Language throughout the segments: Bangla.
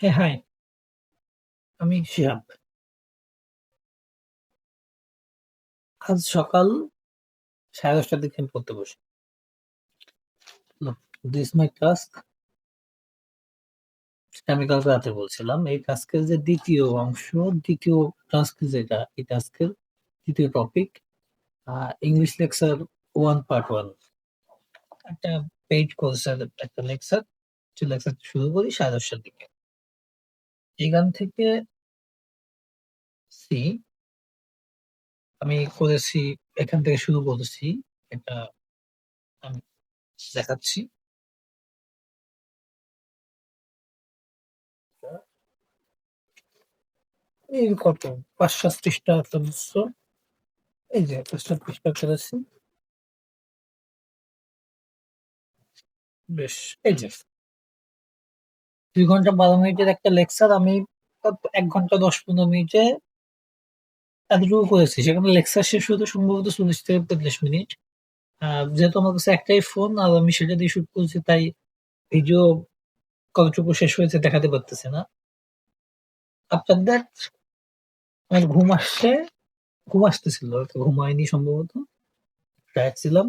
হ্যাঁ, হাই। আমি শিহাব। আজ সকাল 10:30 টার দিকে আমি পড়তে বসি। Is my task. আমি কালকে রাতে বলছিলাম। এই টাস্কের যে ২য় অংশ, ২য় টাস্ক যেটা, এই টাস্কের ২য় টপিক ইংলিশ লেকচার 1 পার্ট 1 একটা পেইড কোর্সের একটা লেকচার। যে লেকচারটা শুরু করি সাড়ে দশটার দিকে। এখান থেকে সি আমি করেছি, এখান থেকে শুরু করেছি। এটা আমি দেখাচ্ছি। এই কত ৫-৭ পৃষ্ঠা একটা বুঝছ? এই যে ৫-৭ পৃষ্ঠা করেছি। বেশ, এই যে। ২ ঘণ্টা ১২ মিনিটের একটা লেকচার আমি এক ঘণ্টা দশ পনেরো মিনিটে এতটুকু করেছি। সেখানে লেকচার শেষ হতে সম্ভবত ৪০ থেকে ৪৫ মিনিট। যেহেতু আমার কাছে একটাই ফোন আর আমি সেটা দিয়ে শুট করেছি তাই ভিডিও কতটুকু শেষ হয়েছে দেখাতে পারতেছে না। আফটার দ্যাট আমার ঘুম আসছে, ঘুম আসতেছিল। ঘুম হয়নি সম্ভবত। ছিলাম।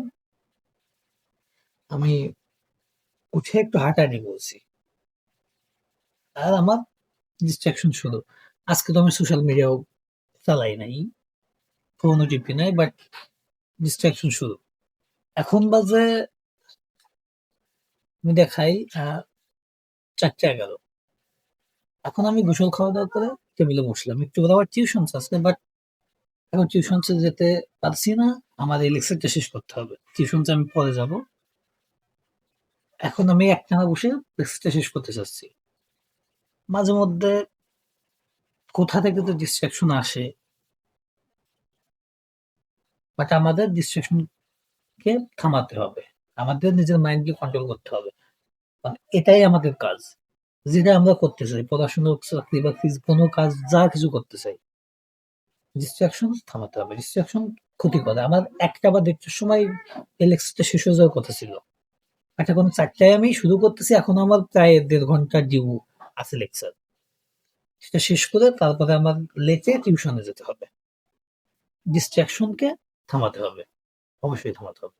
আমি উঠে একটু হাঁটাহাঁটি করছি। আর আমার ডিস্ট্রাকশন শুরু। আজকে তো আমি সোশ্যাল মিডিয়াও চালাই নাই। ফোনও টিপি নাই বাট ডিস্ট্রাকশন শুরু। এখন বাজে, আমি দেখাই ৪টা ১১ এখন আমি গোসল খাওয়া-দাওয়া করে টেবিলে বসলাম। একটু পরে আবার টিউশনস আছে বাট এখন টিউশনসে যেতে পারছি না। আমার এই লেকচারটা শেষ করতে হবে। টিউশনসে আমি পরে যাব। এখন আমি একটানা বসে লেকচারটা শেষ করতে চাচ্ছি। মাঝে মধ্যে কোথা থেকে তো ডিস্ট্রাকশন আসে। বাট আমাদের ডিস্ট্রাকশন কে থামাতে হবে। আমাদের নিজের মাইন্ডকে কন্ট্রোল করতে হবে। মানে এটাই আমাদের কাজ। যেটা আমরা করতে চাই। পড়াশোনা, চাকরি বা কোনো কাজ, যা কিছু করতে চাই। ডিস্ট্রাকশন থামাতে হবে। ডিস্ট্রাকশন ক্ষতি করে। আমার একটা বা ১.৫টার সময় এই শেষ হয়ে যাওয়ার কথা ছিল। বাট এখন ৪টায় আমি শুরু করতেছি। এখন আমার প্রায় দেড় ঘণ্টা ডিউ আছে লেকচার। সেটা শেষ করে তারপরে আমার লেটে টিউশনে যেতে হবে। ডিস্ট্রাকশনকে থামাতে হবে। অবশ্যই থামাতে হবে।